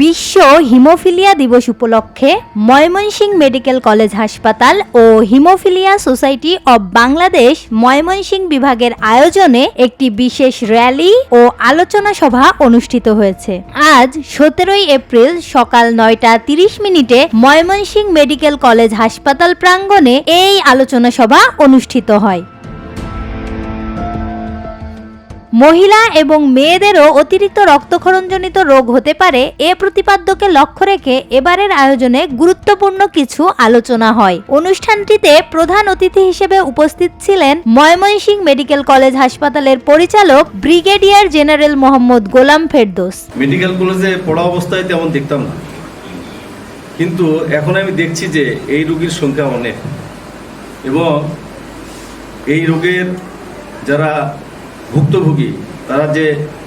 বিশ্ব হিমোফিলিয়া দিবস উপলক্ষে ময়মনসিংহ মেডিকেল কলেজ হাসপাতাল ও haemophilia society of Bangladesh Mymensingh বিভাগের আয়োজনে একটি বিশেষ র্যালি ও আলোচনা সভা অনুষ্ঠিত হয়েছে। আজ সতেরোই এপ্রিল সকাল নয়টা তিরিশ মিনিটে ময়মনসিংহ মেডিকেল কলেজ হাসপাতাল প্রাঙ্গণে এই আলোচনা সভা অনুষ্ঠিত হয়। মহিলা এবং মেয়েদেরও অতিরিক্ত রক্তক্ষরণজনিত রোগ হতে পারে। এ প্রতিপাদ্যকে লক্ষ্য রেখে এবারের আয়োজনে গুরুত্বপূর্ণ কিছু আলোচনা হয়। অনুষ্ঠানটিতে প্রধান অতিথি হিসেবে উপস্থিত ছিলেন ময়মনসিংহ মেডিকেল কলেজ হাসপাতালের পরিচালক brigadier general Mohammad Golam Ferdous. Medical কলেজে পড়া অবস্থায় তেমন দেখতাম না। কিন্তু এখন আমি দেখছি যে এই রোগীর সংখ্যা অনেক। এবং এই রোগের যারা ভুক্তভোগী, তারা যে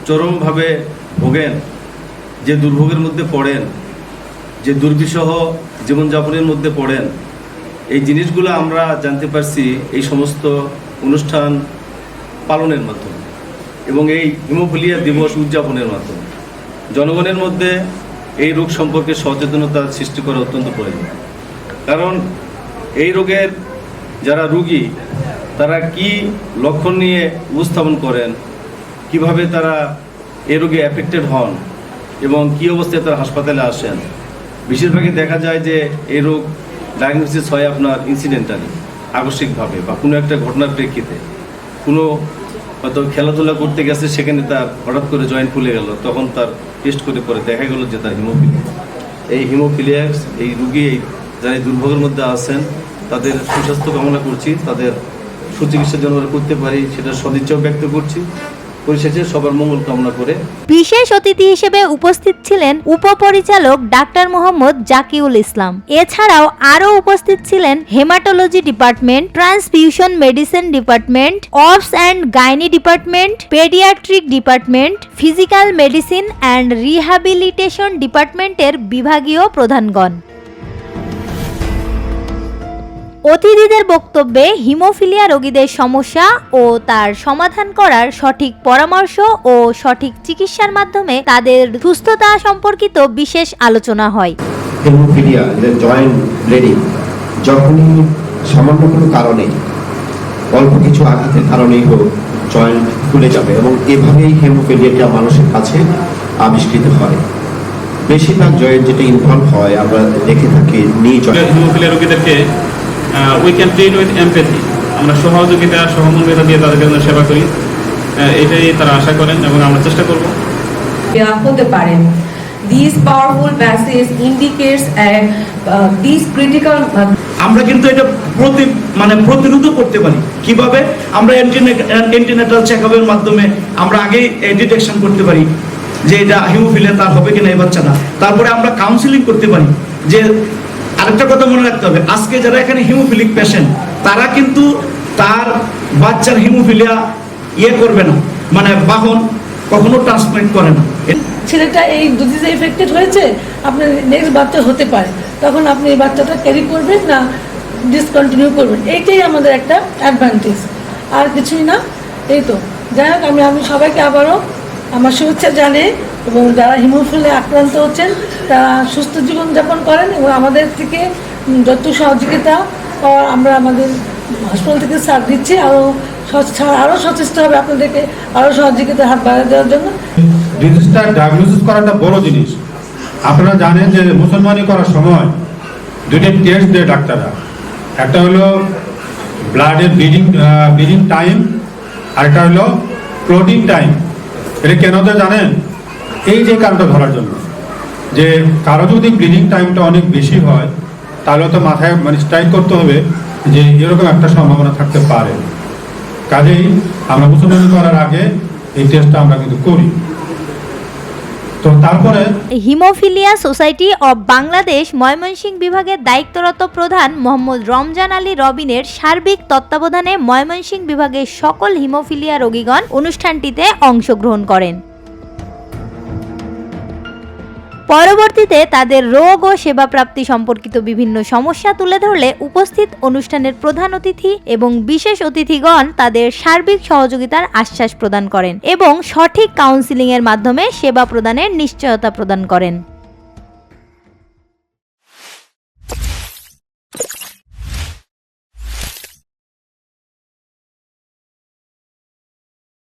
চরমভাবে ভোগেন, যে দুর্ভোগের মধ্যে পড়েন, যে দুর্বিষহ জীবনযাপনের মধ্যে পড়েন, এই জিনিসগুলো আমরা জানতে পারছি এই সমস্ত অনুষ্ঠান পালনের মাধ্যমে এবং এই হিমোফিলিয়া দিবস উদযাপনের মাধ্যমে। জনগণের মধ্যে এই রোগ সম্পর্কে সচেতনতা সৃষ্টি করা অত্যন্ত প্রয়োজন। কারণ এই রোগের যারা রুগী তারা কি লক্ষণ নিয়ে উপস্থাপন করেন? কীভাবে তারা এই রোগে অ্যাফেক্টেড হন? এবং কি অবস্থায় তারা হাসপাতালে আসেন? বেশিরভাগই দেখা যায় যে এই রোগ ডায়াগনোসিস হয় আপনার ইনসিডেন্টালি আকস্মিকভাবে বা কোনো একটা ঘটনার প্রেক্ষিতে। কোনো হয়তো খেলাধুলা করতে গেছে, সেখানে তার হঠাৎ করে জয়েন্ট ফুলে গেল, তখন তার টেস্ট করে পরে দেখা গেল যে তার হিমোফিলিয়া এই হিমোফিলিয়াক্স এই রুগী, এই যারা দুর্ভোগের মধ্যে আছেন, তাদের সুস্বাস্থ্য কামনা করছি, তাদের সুচিকিৎসার জন্য আমরা করতে পারি, সেটা সদিচ্ছাও ব্যক্ত করছি। পরিশেষে সবার মঙ্গল কামনা করে। বিশেষ অতিথি হিসেবে উপস্থিত ছিলেন উপপরিচালক ডাক্তার মোহাম্মদ জাকিউল ইসলাম। এছাড়াও আরও উপস্থিত ছিলেন haematology department, transfusion medicine department obs and gynae department, paediatric department, physical medicine and rehabilitation ডিপার্টমেন্টের বিভাগীয় প্রধানগণ। অতিথিদের বক্তব্যে হিমোফিলিয়া রোগীদের সমস্যা ও তার সমাধান করার সঠিক পরামর্শ ও সঠিক চিকিৎসার মাধ্যমে তাদের সুস্থতা সম্পর্কিত বিশেষ আলোচনা হয়। হেমোফিলিয়া যে জয়েন্ট ব্লিডিং যখনই সামান্য কোনো কারণে অল্প কিছু আঘাতের কারণেই হোক জয়েন্ট খুলে যাবে এবং এভাবেই হেমোফিলিয়াটা মানুষের কাছে আবিষ্কৃত হয়। বেশিরভাগ জয়েন্ট যেটা ইনভলভ হয় আমরা দেখে থাকি knee joint haemophilia রোগীদেরকে we can treat with empathy আমরা সহযোগিতা সহমর্মিতা দিয়ে তাদের জন্য সেবা করি। এটাই তারা আশা করেন এবং আমরা চেষ্টা করব। হতে পারেন These powerful messages indicates a, uh, these critical uh, আমরা কিন্তু এটা প্রতি মানে প্রতিরোধ করতে পারি। কীভাবে? আমরা এন্টিনেটাল চেকআপের মাধ্যমে আমরা আগেই ডিটেকশন করতে পারি যে এটা হিমোফিলিয়া তার হবে কিনা এই বাচ্চাটা। তারপরে আমরা কাউন্সিলিং করতে পারি যে আরেকটা কথা মনে রাখতে হবে। আজকে যারা এখানে হিমোফিলিক পেশেন্ট তারা কিন্তু তার বাচ্চার হিমোফিলিয়া ইয়ে করবে না। মানে বাহন কখনো ট্রান্সপ্লান্ট করে না। ছেলেটা এই ডিজিজে এফেক্টেড হয়েছে, আপনার নেক্সট বাচ্চা হতে পারে। তখন আপনি এই বাচ্চাটা ক্যারি করবেন না ডিসকন্টিনিউ করবেন। এইটাই আমাদের একটা অ্যাডভান্টেজ আর কিছুই না। এই তো। যাই হোক, আমি আমি সবাইকে আবারও আমার শুভেচ্ছা জানে এবং যারা হিমোফিলে আক্রান্ত হচ্ছেন, তারা সুস্থ জীবনযাপন করেন এবং আমাদের থেকে যত সহযোগিতা আমরা আমাদের হাসপাতাল থেকে সার দিচ্ছি আরও আরও সচেষ্ট হবে আপনাদেরকে আরও সহযোগিতার হাত বাড়িয়ে দেওয়ার জন্য। ডিজিজটা ডায়াগনোসিস করাটা বড় জিনিস। আপনারা জানেন যে মুসলমানি করার সময় দুইটা টেস্ট দেয় ডাক্তাররা। একটা হলো ব্লাডের ব্লিডিং ব্লিডিং টাইম আর একটা হলো ক্লোডিং টাইম এটা কেন তো জানেন? এই যে কারণটা ধরার জন্য। যে কারও যদি ব্লিডিং টাইমটা অনেক বেশি হয়, তাহলে তো মাথায় মানে স্ট্রাইক করতে হবে যে এরকম একটা সম্ভাবনা থাকতে পারে। কাজেই আমরা মুসলমান করার আগে এই টেস্টটা আমরা কিন্তু করি। Haemophilia society of Bangladesh Mymensingh বিভাগের দায়িত্বরত প্রধান মোহাম্মদ রমজান আলী রবিনের সার্বিক তত্ত্বাবধানে ময়মনসিংহ বিভাগের সকল হিমোফিলিয়া রোগীগণ অনুষ্ঠানটিতে অংশগ্রহণ করেন। পরবর্তীতে তাদের রোগ ও সেবা প্রাপ্তি সম্পর্কিত বিভিন্ন সমস্যা তুলে ধরলে উপস্থিত অনুষ্ঠানের প্রধান অতিথি এবং বিশেষ অতিথিগণ তাদের সার্বিক সহযোগিতার আশ্বাস প্রদান করেন এবং সঠিক কাউন্সিলিংয়ের মাধ্যমে সেবা প্রদানের নিশ্চয়তা প্রদান করেন।